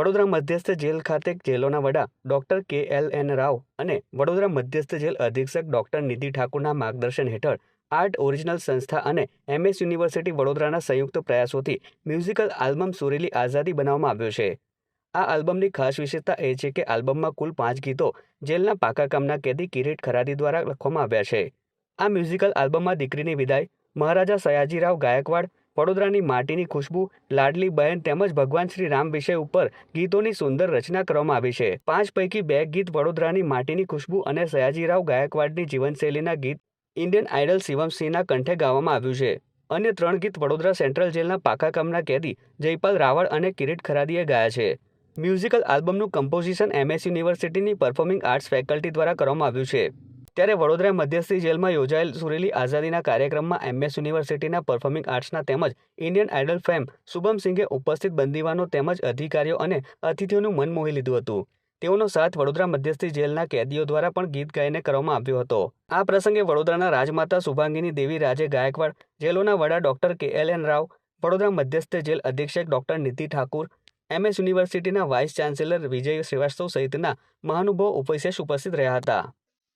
વડોદરા મધ્યસ્થ જેલ ખાતે જેલોના વડા ડોક્ટર કે એલ એન રાવ અને વડોદરા મધ્યસ્થ જેલ અધિક્ષક ડોક્ટર નિધિ ઠાકુરના માર્ગદર્શન હેઠળ આર્ટ ઓરિજિનલ સંસ્થા અને એમએસ યુનિવર્સિટી વડોદરાના સંયુક્ત પ્રયાસોથી મ્યુઝિકલ આલ્બમ સુરેલી આઝાદી બનાવવામાં આવ્યો છે. આ આલ્બમની ખાસ વિશેષતા એ છે કે આલ્બમમાં કુલ પાંચ ગીતો જેલના પાકા કામના કેદી કિરીટ ખરાદી દ્વારા લખવામાં આવ્યા છે. આ મ્યુઝિકલ આલ્બમમાં દીકરીની વિદાય, મહારાજા સયાજીરાવ ગાયકવાડ વડોદરાની માટીની ખુશ્બુ, લાડલી બહેન તેમજ ભગવાન શ્રી રામ વિષય ઉપર ગીતોની સુંદર રચના કરવામાં આવી છે. પાંચ પૈકી બે ગીત વડોદરાની માટીની ખુશ્બુ અને સયાજીરાવ ગાયકવાડની જીવનશૈલીના ગીત ઇન્ડિયન આઇડલ શિવમસિંહના કંઠે ગાવામાં આવ્યું છે. અન્ય ત્રણ ગીત વડોદરા સેન્ટ્રલ જેલના પાકા કામના કેદી જયપાલ રાવળ અને કિરીટ ખરાદીએ ગાયા છે. મ્યુઝિકલ આલ્બમનું કમ્પોઝિશન એમએસ યુનિવર્સિટીની પરફોર્મિંગ આર્ટ્સ ફેકલ્ટી દ્વારા કરવામાં આવ્યું છે. ત્યારે વડોદરા મધ્યસ્થી જેલમાં યોજાયેલ સુરેલી આઝાદીના કાર્યક્રમમાં એમએસ યુનિવર્સિટીના પરફોર્મિંગ આર્ટ્સના તેમજ ઇન્ડિયન આઇડલ ફેમ શુભમ સિંઘે ઉપસ્થિત બંદીવાનો તેમજ અધિકારીઓ અને અતિથિઓનું મન મોહી લીધું હતું. તેઓનો સાથ વડોદરા મધ્યસ્થી જેલના કેદીઓ દ્વારા પણ ગીત ગાઈને કરવામાં આવ્યો હતો. આ પ્રસંગે વડોદરાના રાજમાતા શુભાંગીની દેવી, રાજે ગાયકવાડ, જેલોના વડા ડોક્ટર કે એલ એન રાવ, વડોદરા મધ્યસ્થ જેલ અધિક્ષક ડોક્ટર નીતિ ઠાકુર, એમએસ યુનિવર્સિટીના વાઇસ ચાન્સેલર વિજય શ્રીવાસ્તવ સહિતના મહાનુભાવો ઉપસ્થિત રહ્યા હતા.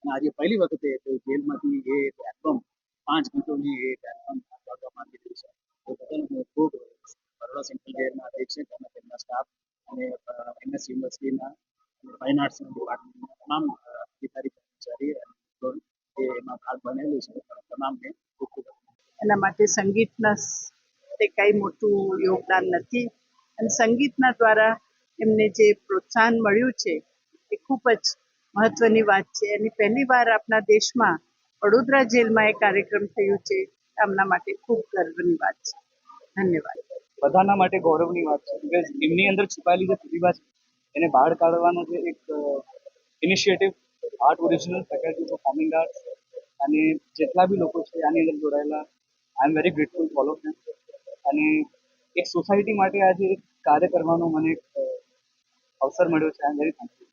અને આજે પહેલી વખતે જેલમાંથી એ એલ્બમ, પાંચ ગીતોની એ એલ્બમ ગાવામાં આવી રહ્યું છે. તો બદલ ખૂબ બરોડા સેન્ટ્રલ જેલના અધિક્ષક અને તેમના સ્ટાફ અને એમએસ યુનિવર્સિટીના ફાઇન આર્ટ્સના ડિપાર્ટમેન્ટના તમામ અધિકારી, કર્મચારી અને એમાં ભાગ બનેલું છે. તમામને ખૂબ ખૂબ એના માટે સંગીતના તે કાંઈ મોટું યોગદાન નથી. અને સંગીતના દ્વારા એમને જે પ્રોત્સાહન મળ્યું છે, એ ખૂબ જ મહત્વની વાત છે. અને પહેલી વાર આપણા દેશમાં વડોદરા જેલમાં એ કાર્યક્રમ થયું છે. એમના માટે ખૂબ ગર્વની વાત છે. ધન્યવાદ. બધાના માટે ગૌરવની વાત છે. બિકોઝ એમની અંદર છુપાયેલી જે પ્રતિભા છે, એને બહાર કાઢવાનો જે એક initiative art original faculty performing art અને જેટલા બી લોકો છે, આની અંદર જોડાયેલા I am very grateful follow them અને એક સોસાયટી માટે આજે કાર્ય કરવાનો મને અવસર મળ્યો છે. આઈ એમ વેરી થેન્કફુલ